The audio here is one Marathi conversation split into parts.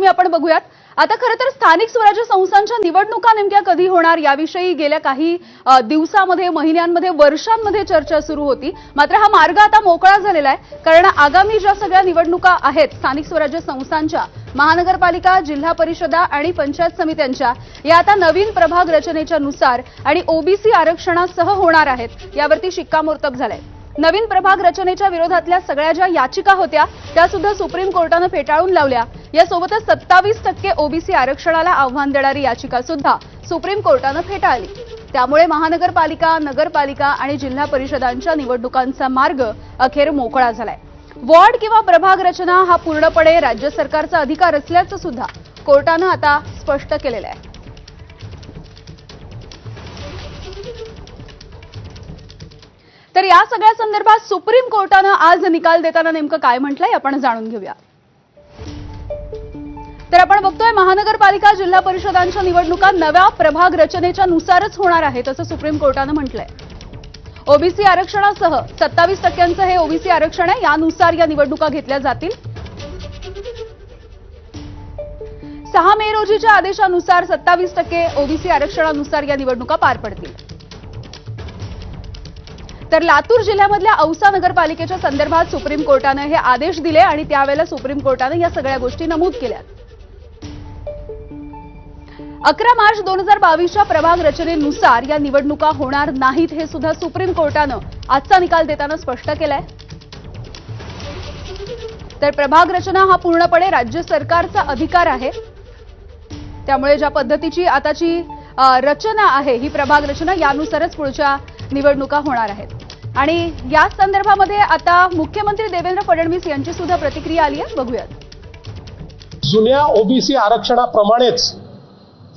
बातमी आपण बघूयात. आता खरं तर स्थानिक स्वराज्य संस्थांच्या निवडणुका नेमक्या कधी होणार याविषयी गेल्या काही दिवसामध्ये महिन्यांमध्ये वर्षांमध्ये चर्चा सुरू होती. मात्र हा मार्ग आता मोकळा झालेला आहे कारण आगामी ज्या सगळ्या निवडणुका आहेत स्थानिक स्वराज्य संस्थांच्या महानगरपालिका जिल्हा परिषदा आणि पंचायत समित्यांच्या या आता नवीन प्रभाग रचनेच्या नुसार आणि ओबीसी आरक्षणासह होणार आहेत यावरती शिक्कामोर्तब झालंय. नवीन प्रभाग रचनेच्या विरोधातल्या सगळ्या ज्या याचिका होत्या त्या सुद्धा सुप्रीम कोर्टानं फेटाळून लावल्या. यासोबतच सत्तावीस टक्के ओबीसी आरक्षणाला आव्हान देणारी याचिका सुद्धा सुप्रीम कोर्टानं फेटाळली. त्यामुळे महानगरपालिका नगरपालिका आणि जिल्हा परिषदांच्या निवडणुकांचा मार्ग अखेर मोकळा झालाय. वॉर्ड किंवा प्रभाग रचना हा पूर्णपणे राज्य सरकारचा अधिकार असल्याचं सुद्धा कोर्टानं आता स्पष्ट केलेलं आहे. तर या सगळ्या संदर्भात सुप्रीम कोर्टानं आज निकाल देताना नेमकं काय म्हटलंय आपण जाणून घेऊया. तर आपण बघतोय महानगरपालिका जिल्हा परिषदांच्या निवडणुका नव्या प्रभाग रचनेच्या नुसारच होणार आहेत असं सुप्रीम कोर्टानं म्हटलंय. ओबीसी आरक्षणासह सत्तावीस टक्क्यांचं हे ओबीसी आरक्षण आहे यानुसार या निवडणुका घेतल्या जातील. सहा मे रोजीच्या आदेशानुसार सत्तावीस टक्के ओबीसी आरक्षणानुसार या निवडणुका पार पडतील. तर लातूर जिल्ह्यामधल्या औसा नगरपालिकेच्या संदर्भात सुप्रीम कोर्टानं हे आदेश दिले आणि त्यावेळेला सुप्रीम कोर्टानं या सगळ्या गोष्टी नमूद केल्या अकरा मार्च दोन हजार बावीसच्या प्रभाग रचनेनुसार या निवडणुका होणार नाहीत हे सुद्धा सुप्रीम कोर्टानं आजचा निकाल देताना स्पष्ट केलाय. तर प्रभाग रचना हा पूर्णपणे राज्य सरकारचा अधिकार आहे. त्यामुळे ज्या पद्धतीची आताची रचना आहे ही प्रभाग रचना यानुसारच पुढच्या निवडणुका होणार आहेत. आणि या संदर्भामध्ये आता मुख्यमंत्री देवेंद्र फडणवीस यांची सुद्धा प्रतिक्रिया आली आहे. बघूयात. जुन्या ओबीसी आरक्षणाप्रमाणेच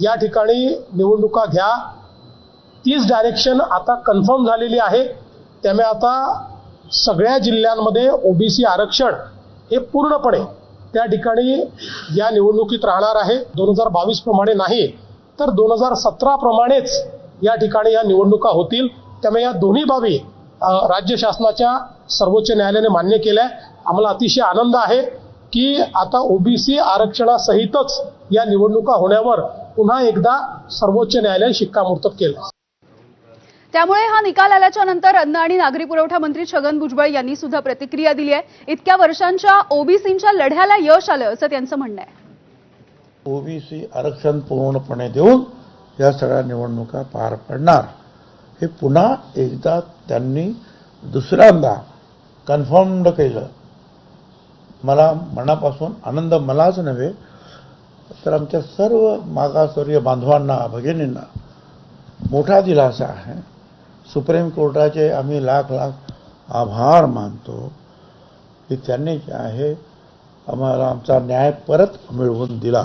या ठिकाणी निवडणुका घ्या. तीच डायरेक्शन आता कन्फर्म झालेली आहे. त्यामुळे आता सगळ्या जिल्ह्यांमध्ये ओबीसी आरक्षण हे पूर्णपणे त्या ठिकाणी या निवडणुकीत राहणार आहे. दोन हजार बावीस प्रमाणे नाही तर दोन हजार सतरा प्रमाणेच या ठिकाणी या निवडणुका होतील. त्यामुळे या दोन्ही बाबी राज्य शासनाच्या सर्वोच्च न्यायालयाने मान्य केल्या आम्हाला अतिशय आनंद आहे की आता ओबीसी आरक्षणासहितच या निवडणुका होण्यावर पुन्हा एकदा सर्वोच्च न्यायालयाने शिक्कामोर्तब केलं. त्यामुळे हा निकाल आल्याच्यानंतर अन्न आणि नागरी पुरवठा मंत्री छगन भुजबळ यांनी सुद्धा प्रतिक्रिया दिली आहे. इतक्या वर्षांच्या ओबीसींच्या लढ्याला यश आलं असं त्यांचं म्हणणं आहे. ओबीसी आरक्षण पूर्णपणे देऊन या सगळ्या निवडणुका पार पडणार. हे पुन्हा एकदा त्यांनी दुसऱ्यांदा कन्फर्म्ड केलं. मला मनापासून आनंद मलाच नव्हे तर आमच्या सर्व मागासवर्गीय बांधवांना भगिनींना मोठा दिलासा आहे. सुप्रीम कोर्टाचे आम्ही लाख लाख आभार मानतो की त्यांनी जे आहे आम्हाला आमचा न्याय परत मिळवून दिला.